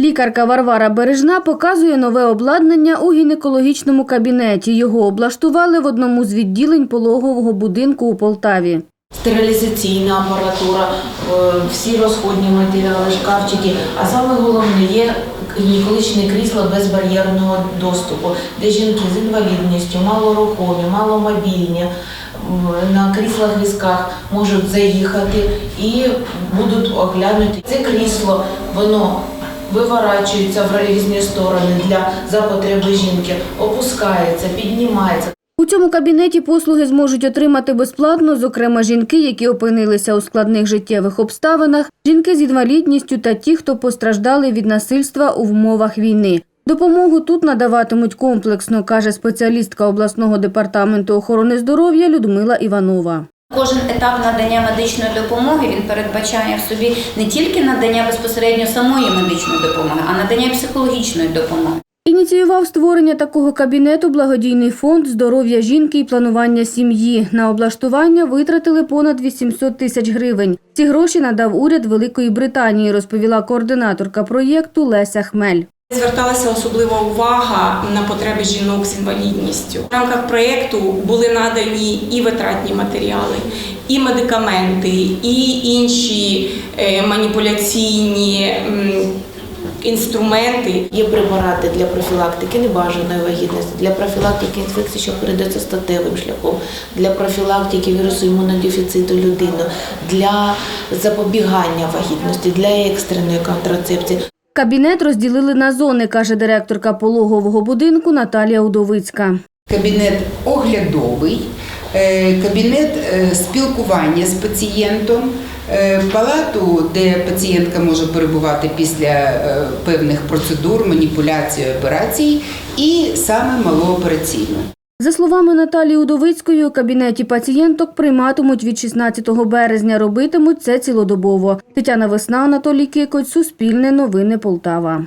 Лікарка Варвара Бережна показує нове обладнання у гінекологічному кабінеті. Його облаштували в одному з відділень пологового будинку у Полтаві. Стерилізаційна апаратура, е, всі розходні матеріали, шкафчики. А саме головне є гінекологічне крісло безбар'єрного доступу, де жінки з інвалідністю, малорухомі, маломобільні, на кріслах візках можуть заїхати і будуть оглянути. Це крісло, воно виворачується в різні сторони для за потреби жінки, опускається, піднімається. У цьому кабінеті послуги зможуть отримати безплатно, зокрема жінки, які опинилися у складних життєвих обставинах, жінки з інвалідністю та ті, хто постраждали від насильства у вмовах війни. Допомогу тут надаватимуть комплексно, каже спеціалістка обласного департаменту охорони здоров'я Людмила Іванова. Кожен етап надання медичної допомоги він передбачає в собі не тільки надання безпосередньо самої медичної допомоги, а надання психологічної допомоги. Ініціював створення такого кабінету благодійний фонд здоров'я жінки і планування сім'ї. На облаштування витратили понад 800 тисяч гривень. Ці гроші надав уряд Великої Британії, розповіла координаторка проєкту Леся Хмель. Зверталася особлива увага на потреби жінок з інвалідністю. В рамках проєкту були надані і витратні матеріали, і медикаменти, і інші е, маніпуляційні інструменти. Є препарати для профілактики небажаної вагітності, для профілактики інфекцій, що передається статевим шляхом, для профілактики вірусу імунодефіциту людини, для запобігання вагітності, для екстреної контрацепції. Кабінет розділили на зони, каже директорка пологового будинку Наталія Удовицька. Кабінет оглядовий, е, кабінет е, спілкування з пацієнтом, е, палату, де пацієнтка може перебувати після певних процедур, маніпуляцій, операцій, і саме малоопераційну. За словами Наталії Удовицької, у кабінеті пацієнток прийматимуть від 16 березня. Робитимуть це цілодобово. Тетяна Весна, Анатолій Кикоть, Суспільне новини Полтава.